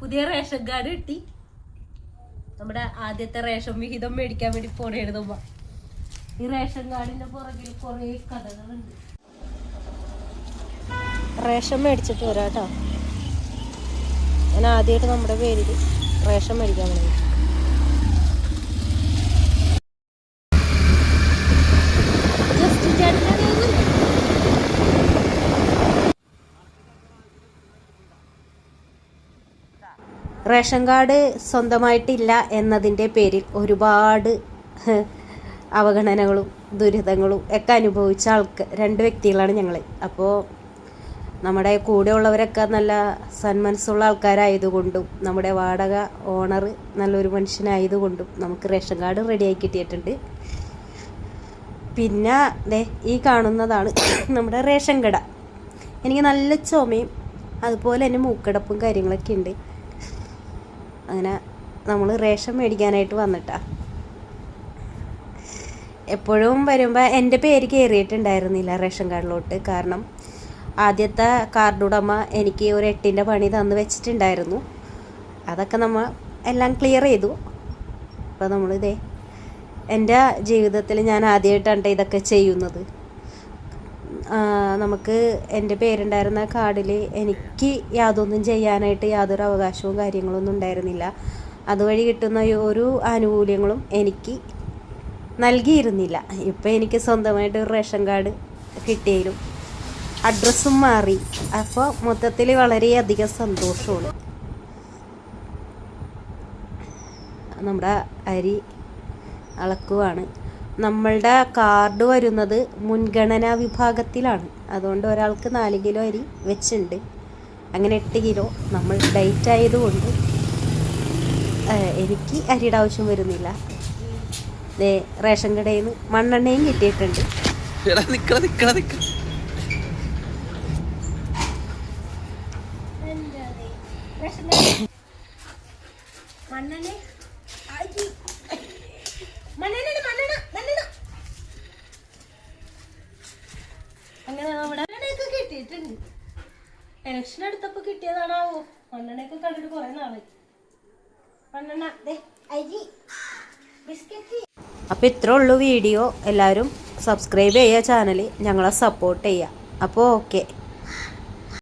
പുതിയ ration card കിട്ടി. നമ്മുടെ ആദ്യത്തെ റേഷൻ വിഹിതം മേടിക്കാൻ വേണ്ടി പോണേടുന്നുമ്പ ഈ റേഷൻ കാർഡിന്റെ പുറകിൽ കുറേ കഥകളുണ്ട്. റേഷൻ മേടിച്ചിട്ട് വരാട്ടോ. ഞാൻ ആദ്യമായിട്ട് നമ്മുടെ പേരിൽ റേഷൻ മേടിക്കാൻ വേണ്ടി റേഷൻ കാർഡ് സ്വന്തമായിട്ടില്ല എന്നതിന്റെ പേരിൽ ഒരുപാട് അവഗണനകളും ദുരിതങ്ങളും ഒക്കെ അനുഭവിച്ച ആൾക്ക് രണ്ട് വ്യക്തികളാണ് ഞങ്ങൾ. അപ്പോൾ നമ്മുടെ കൂടെയുള്ളവരൊക്കെ നല്ല സന്മനസ്സുള്ള ആൾക്കാരായതുകൊണ്ടും നമ്മുടെ വാടക ഓണർ നല്ലൊരു മനുഷ്യനായതുകൊണ്ടും നമുക്ക് റേഷൻ കാർഡ് റെഡിയായി കിട്ടിയിട്ടുണ്ട്. പിന്നെ ദേ ഈ കാണുന്നതാണ് നമ്മുടെ റേഷൻ കട. എനിക്ക് നല്ല ചുമയും അതുപോലെ തന്നെ മൂക്കടപ്പും കാര്യങ്ങളൊക്കെ ഉണ്ട്. അങ്ങനെ നമ്മൾ റേഷൻ മേടിക്കാനായിട്ട് വന്നിട്ടാ. എപ്പോഴും വരുമ്പോൾ എന്റെ പേര് കയറിയിട്ടുണ്ടായിരുന്നില്ല റേഷൻ കാർഡിലോട്ട്. കാരണം ആദ്യത്തെ കാർഡ് ഉടമ എനിക്ക് ഒരു എട്ടിന്റെ പണി തന്ന് വെച്ചിട്ടുണ്ടായിരുന്നു. അതൊക്കെ നമ്മൾ എല്ലാം ക്ലിയർ ചെയ്തു. അപ്പോൾ നമ്മളിതേ എന്റെ ജീവിതത്തിൽ ഞാൻ ആദ്യമായിട്ടാണ് ഇതൊക്കെ ചെയ്യുന്നത്. നമുക്ക് എന്റെ പേരുണ്ടായിരുന്ന കാർഡിൽ എനിക്ക് യാതൊന്നും ചെയ്യാനായിട്ട് യാതൊരു അവകാശവും കാര്യങ്ങളൊന്നും ഉണ്ടായിരുന്നില്ല. അതുവഴി കിട്ടുന്ന ഒരു ആനുകൂല്യങ്ങളും എനിക്ക് നൽകിയിരുന്നില്ല. ഇപ്പം എനിക്ക് സ്വന്തമായിട്ട് ഒരു റേഷൻ കാർഡ് കിട്ടിയാലും അഡ്രസ്സും മാറി. അപ്പോൾ മൊത്തത്തിൽ വളരെയധികം സന്തോഷമാണ്. നമ്മുടെ അരി അളക്കുവാണ്. നമ്മളുടെ കാർഡ് വരുന്നത് മുൻഗണനാ വിഭാഗത്തിലാണ്. അതുകൊണ്ട് ഒരാൾക്ക് നാല് കിലോ അരി വെച്ചിട്ടുണ്ട് അങ്ങനെ എട്ട് കിലോ നമ്മൾ ഡൈറ്റ് ആയതുകൊണ്ട് എനിക്ക് അരിയുടെ ആവശ്യം വരുന്നില്ല. ദേ റേഷൻ കടയിൽ നിന്ന് മണ്ണെണ്ണയും കിട്ടിയിട്ടുണ്ട്. മണ്ണെണ്ണ കിട്ടിയിട്ടുണ്ട് ഇലക്ഷൻ എടുത്തപ്പോ കിട്ടിയതാണാവോ? മണ്ണെണ്ണയൊക്കെ കണ്ടിട്ട് കൊറേ നാളായി. അരി ബിസ്ക്കറ്റ്. അപ്പോൾ ഇത്രേ ഉള്ളൂ വീഡിയോ. എല്ലാവരും സബ്സ്ക്രൈബ് ചെയ്യുക ചാനൽ ഞങ്ങളെ സപ്പോർട്ട് ചെയ്യുക. അപ്പോൾ ഓക്കെ